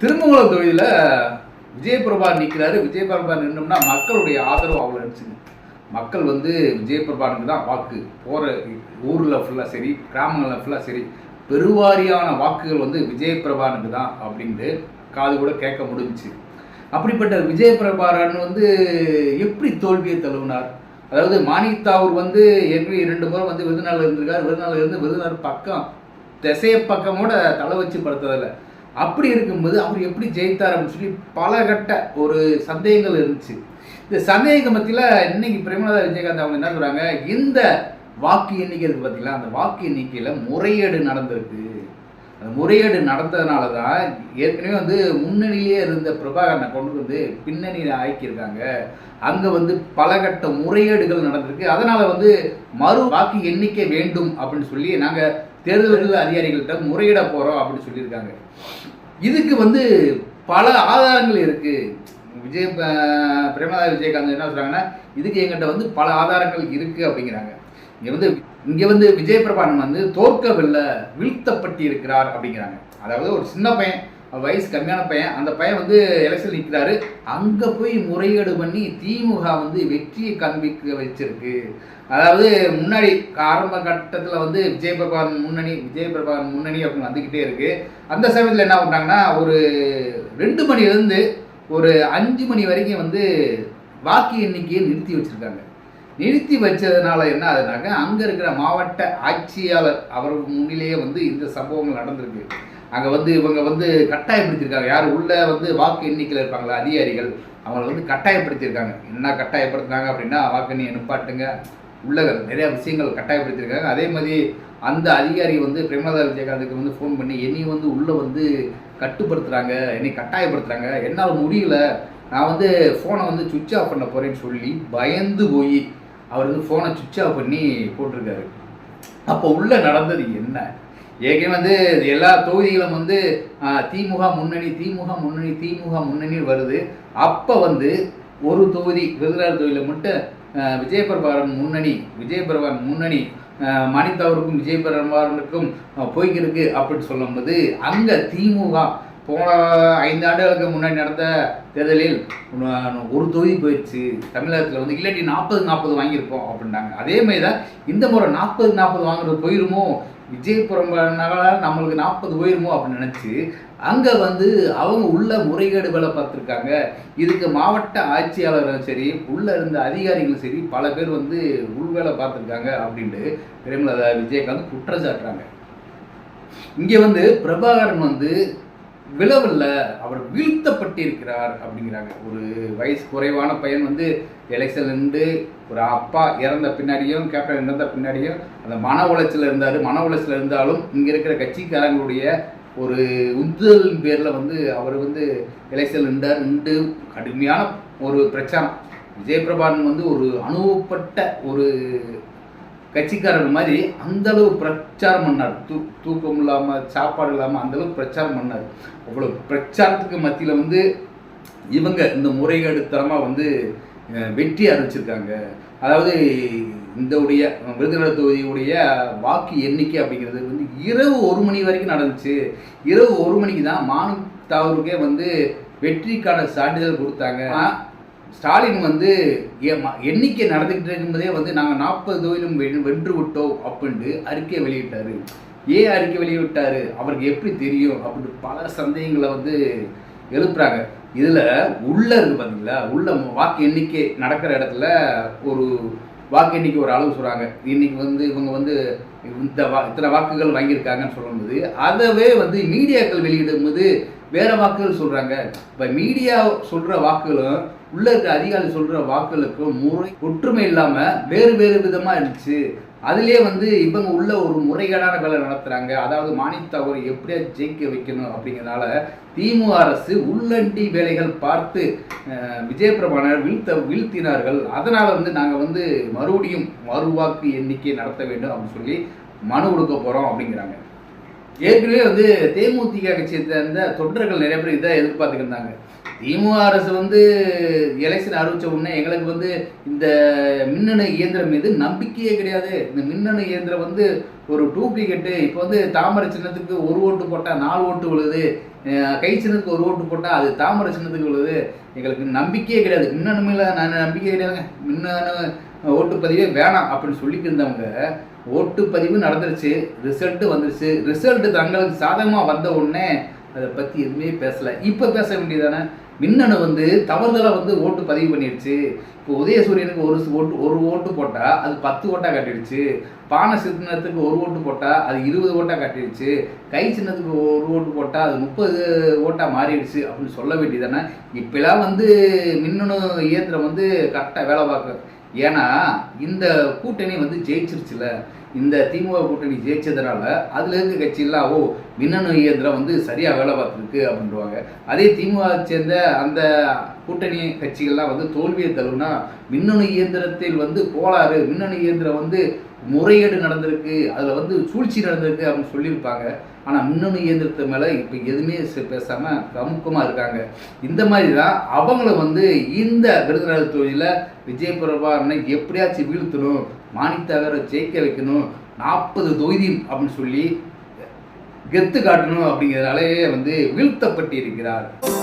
திருமங்கலம் தொகுதியில் விஜயபிரபா நிற்கிறாரு விஜயபிரபா நின்னோம்னா மக்களுடைய ஆதரவு அவ்வளோ இருந்துச்சுங்க மக்கள் வந்து விஜயபிரபானுக்கு தான் வாக்கு. போகிற ஊரில் ஃபுல்லாக சரி கிராமங்களில் ஃபுல்லாக சரி பெருவாரியான வாக்குகள் வந்து விஜயபிரபானுக்கு தான் அப்படின்ட்டு காது கூட கேட்க முடிஞ்சுச்சு. அப்படிப்பட்ட விஜயபிரபாரன் வந்து எப்படி தோல்வியை தழுவினார்? அதாவது மாணித்தாவூர் வந்து ஏற்கனவே இரண்டு முறை வந்து விருதுநகர் இருந்திருக்கார். விருதுநகர் இருந்து விருதுநாள் பக்கம் திசைய பக்கமோட தலை வச்சு படுத்ததில்லை. அப்படி இருக்கும்போது அவர் எப்படி ஜெயித்தார் அப்படின்னு சொல்லி பல கட்ட ஒரு சந்தேகங்கள் இருந்துச்சு. இந்த சந்தேக மத்தியில் இன்னைக்கு பிரேமலதா விஜயகாந்த் அவங்க என்ன சொல்றாங்க? இந்த வாக்கு எண்ணிக்கை இருக்கு பார்த்தீங்களா அந்த வாக்கு எண்ணிக்கையில் முறையீடு நடந்திருக்கு. அந்த முறையீடு நடந்ததுனால தான் ஏற்கனவே வந்து முன்னணியிலே இருந்த பிரபாகரனை கொண்டு வந்து பின்னணியில் ஆக்கியிருக்காங்க. அங்கே வந்து பல கட்ட முறையீடுகள் நடந்திருக்கு. அதனால் வந்து மறு வாக்கு எண்ணிக்கை வேண்டும் அப்படின்னு சொல்லி நாங்கள் தேர்தல் அதிகாரிகள்கிட்ட முறையிட போகிறோம் அப்படின்னு சொல்லியிருக்காங்க. இதுக்கு வந்து பல ஆதாரங்கள் இருக்கு. விஜய் அஹ், விஜயகாந்த் என்ன சொல்றாங்கன்னா இதுக்கு எங்கிட்ட வந்து பல ஆதாரங்கள் இருக்கு அப்படிங்கிறாங்க. இங்க வந்து இங்க வந்து விஜய் பிரபான் வந்து தோற்கவில்லை வீழ்த்தப்பட்டு இருக்கிறார் அப்படிங்கிறாங்க. அதாவது ஒரு சின்ன பையன் வயசு கம்மியான பையன். அந்த பையன் வந்து எலெக்ஷன் நிற்கிறாரு அங்கே போய் முறையீடு பண்ணி திமுக வந்து வெற்றியை காண்பிக்க வச்சிருக்கு. அதாவது முன்னாடி ஆரம்ப கட்டத்தில் வந்து விஜயபிரபான் முன்னணி விஜயபிரபான் முன்னணி அப்படின்னு வந்துக்கிட்டே இருக்கு. அந்த சமயத்தில் என்ன பண்ணாங்கன்னா ஒரு ரெண்டு மணிலேருந்து ஒரு அஞ்சு மணி வரைக்கும் வந்து வாக்கு எண்ணிக்கையை நிறுத்தி வச்சுருக்காங்க. நிறுத்தி வச்சதுனால என்ன ஆகுதுனாக்க அங்கே இருக்கிற மாவட்ட ஆட்சியாளர் அவர் முன்னிலேயே வந்து இந்த சம்பவங்கள் நடந்திருக்கு. அங்கே வந்து இவங்க வந்து கட்டாயப்படுத்தியிருக்காங்க. யார் உள்ள வந்து வாக்கு எண்ணிக்கையில் இருப்பாங்களா? அதிகாரிகள். அவங்கள வந்து கட்டாயப்படுத்தியிருக்காங்க. என்ன கட்டாயப்படுத்துனாங்க அப்படின்னா வாக்கு எண்ணி நிப்பாட்டுங்க. உள்ள நிறைய விஷயங்கள் கட்டாயப்படுத்தியிருக்காங்க. அதே மாதிரி அந்த அதிகாரி வந்து பிரேமலதா விஜயகாந்துக்கு வந்து ஃபோன் பண்ணி என்னை வந்து உள்ளே வந்து கட்டுப்படுத்துகிறாங்க என்னை கட்டாயப்படுத்துகிறாங்க என்னால் முடியல. நான் வந்து ஃபோனை வந்து சுவிட்ச் ஆஃப் பண்ண போகிறேன்னு சொல்லி பயந்து போய் அவர் வந்து ஃபோனை சுவிட்ச் ஆஃப் பண்ணி போட்டிருக்காரு. அப்போ உள்ளே நடந்தது என்ன? ஏற்கனவே வந்து எல்லா தொகுதிகளும் வந்து திமுக முன்னணி திமுக முன்னணி திமுக முன்னணி வருது. அப்போ வந்து ஒரு தொகுதி விருதுநகர் தொகுதியில் மட்டும் விஜயபிரபாரன் முன்னணி விஜயபிரபாரன் முன்னணி ஆ, மணித்தாவருக்கும் விஜயபிரபாரனுக்கும் போய்கிருக்கு போய்க்கிருக்கு அப்படின்னு சொல்லும்போது அங்கே திமுக போன ஐந்து ஆண்டுகளுக்கு முன்னாடி நடந்த தேர்தலில் ஒரு தொகுதி போயிடுச்சு. தமிழகத்தில் வந்து இல்லாட்டி நாற்பது நாற்பது வாங்கியிருப்போம் அப்படின்னாங்க. அதே மாதிரி தான் இந்த முறை நாற்பது நாற்பது வாங்குறது போயிருமோ? விஜயபுரம்னால நம்மளுக்கு நாற்பது போயிருமோ அப்படின்னு நினச்சி அங்கே வந்து அவங்க உள்ள முறைகேடு வேலை பார்த்துருக்காங்க. இதுக்கு மாவட்ட ஆட்சியாளரும் சரி உள்ளே இருந்த அதிகாரிகளும் சரி பல பேர் வந்து உள் வேலை பார்த்துருக்காங்க அப்படின்ட்டு பிரேமலதா விஜயகாந்த் குற்றம் சாட்டுறாங்க இங்கே வந்து பிரபாகரன் வந்து விழவில்லை அவர் வீழ்த்தப்பட்டிருக்கிறார் அப்படிங்கிறாங்க. ஒரு வயசு குறைவான பையன் வந்து எலெக்ஷன் நின்று ஒரு அப்பா இறந்த பின்னாடியும் கேப்டன் இறந்த பின்னாடியும் அந்த மன உளைச்சல் இருந்தார். மன உளைச்சல் இருந்தாலும் இங்கே இருக்கிற கட்சிக்காரங்களுடைய ஒரு உந்துதலின் பேரில் வந்து அவர் வந்து எலெக்ஷன் நின்றார். நின்று கடுமையான ஒரு பிரச்சாரம். விஜயபிரபான் வந்து ஒரு அனுபவப்பட்ட ஒரு கட்சிக்காரர் மாதிரி அந்தளவு பிரச்சாரம் பண்ணார். தூ தூக்கம் இல்லாமல் சாப்பாடு இல்லாமல் அந்த பிரச்சாரம் பண்ணார். அவ்வளோ பிரச்சாரத்துக்கு மத்தியில் வந்து இவங்க இந்த முறைகேடு தரமாக வந்து வெற்றி அறிவிச்சிருக்காங்க. அதாவது இந்த உடைய விருதுநகர் தொகுதியுடைய வாக்கு எண்ணிக்கை அப்படிங்கிறது வந்து இரவு ஒரு மணி வரைக்கும் நடந்துச்சு. இரவு ஒரு மணிக்கு தான் மானு தாவூருக்கே வந்து வெற்றிக்கான சான்றிதழ் கொடுத்தாங்க. ஸ்டாலின் வந்து எண்ணிக்கை நடந்துக்கிட்டு இருக்கும்போதே வந்து நாங்கள் நாற்பது தொழிலும் வென்று விட்டோம் அப்படின்ட்டு அறிக்கை வெளியிட்டார். ஏன் அறிக்கை வெளியிட்டார்? அவருக்கு எப்படி தெரியும்? அப்படின்னு பல சந்தேகங்களை வந்து எழுப்புறாங்க. இதில் உள்ள இருக்கு பார்த்தீங்களா உள்ள வாக்கு எண்ணிக்கை நடக்கிற இடத்துல ஒரு வாக்கு எண்ணிக்கை ஒரு அளவு சொல்கிறாங்க இன்னைக்கு வந்து இவங்க வந்து இந்த வா இத்தனை வாக்குகள் வாங்கியிருக்காங்கன்னு சொல்லும்போது அதவே வந்து மீடியாக்கள் வெளியிடும்போது வேற வாக்குகள் சொல்கிறாங்க இப்போ மீடியா சொல்கிற வாக்குகளும் உள்ள இருக்க அதிகாரி சொல்கிற வாக்குகளுக்கும் முறை ஒற்றுமை இல்லாமல் வேறு வேறு விதமாக இருந்துச்சு. அதுலேயே வந்து இவங்க உள்ள ஒரு முறைகேடான வேலை நடத்துகிறாங்க அதாவது மானித்தவரை எப்படியா ஜெயிக்க வைக்கணும் அப்படிங்கிறனால திமுக அரசு உள்ளண்டி வேலைகள் பார்த்து விஜயபிரபாணர் வீழ்த்த வீழ்த்தினார்கள். அதனால் வந்து நாங்கள் வந்து மறுபடியும் மறுவாக்கு எண்ணிக்கை நடத்த வேண்டும் அப்படின்னு சொல்லி மனு கொடுக்க போகிறோம் அப்படிங்கிறாங்க. ஏற்கனவே வந்து தேமுதிக கட்சியை சேர்ந்த தொண்டர்கள் நிறைய பேர் இதை எதிர்பார்த்துக்கிருந்தாங்க திமுக அரசு வந்து எலெக்ஷன் அறிவிச்ச உடனே எங்களுக்கு வந்து இந்த மின்னணு இயந்திரம் மீது நம்பிக்கையே கிடையாது. இந்த மின்னணு இயந்திரம் வந்து ஒரு டூப்ளிகேட்டு இப்போ வந்து தாமரை சின்னத்துக்கு ஒரு ஓட்டு போட்டால் நாலு ஓட்டு விழுது கை சின்னத்துக்கு ஒரு ஓட்டு போட்டால் அது தாமரை சின்னத்துக்கு விழுது எங்களுக்கு நம்பிக்கையே கிடையாது. மின்னணுமையில் நான் நம்பிக்கை கிடையாதுங்க. மின்னணு ஓட்டுப்பதிவே வேணாம் அப்படின்னு சொல்லிட்டு இருந்தவங்க ஓட்டுப்பதிவு நடந்துருச்சு ரிசல்ட்டு வந்துருச்சு. ரிசல்ட்டு தங்களுக்கு சாதகமாக வந்த உடனே அதை பற்றி எதுவுமே பேசலை. இப்போ பேச வேண்டியதானே? மின்னணு வந்து தவறுதலாக வந்து ஓட்டு பதிவு பண்ணிடுச்சு இப்போ உதயசூரியனுக்கு ஒரு ஓட்டு ஒரு ஓட்டு போட்டால் அது பத்து ஓட்டாக கட்டிடுச்சு. பானை சின்னத்துக்கு ஒரு ஓட்டு போட்டால் அது இருபது ஓட்டாக காட்டிடுச்சு. கை சின்னத்துக்கு ஒரு ஓட்டு போட்டால் அது முப்பது ஓட்டாக மாறிடுச்சு அப்படின்னு சொல்ல வேண்டியதானே? இப்பெல்லாம் வந்து மின்னணு இயந்திரம் வந்து கரெக்டாக வேலை பார்க்க ஏன்னா இந்த கூட்டணி வந்து ஜெயிச்சிருச்சுல இந்த திமுக கூட்டணி ஜெயிச்சதுனால அதுல இருக்க கட்சியெல்லாம் ஓ மின்னணு இயந்திரம் வந்து சரியா வேலை பார்த்துருக்கு அப்படின்றவாங்க அதே திமுக சேர்ந்த அந்த கூட்டணி கட்சிகள்லாம் வந்து தோல்வியை தழுவுனா மின்னணு இயந்திரத்தில் வந்து கோளாறு மின்னணு இயந்திரம் வந்து முறைகேடு நடந்திருக்கு அதில் வந்து சூழ்ச்சி நடந்திருக்கு அப்படின்னு சொல்லியிருப்பாங்க. ஆனால் மின்னணு இயந்திரத்து மேலே இப்போ எதுவுமே பேசாமல் கமுக்கமாக இருக்காங்க. இந்த மாதிரி தான் அவங்கள வந்து இந்த விருதுநகர் தொழிலில் விஜய் பிரபாகரனை எப்படியாச்சும் வீழ்த்தணும் மாணித்தகரை ஜெயிக்க வைக்கணும் நாற்பது தொகுதி அப்படின்னு சொல்லி கெத்து காட்டணும் அப்படிங்கிறதுனாலே வந்து வீழ்த்தப்பட்டிருக்கிறார்.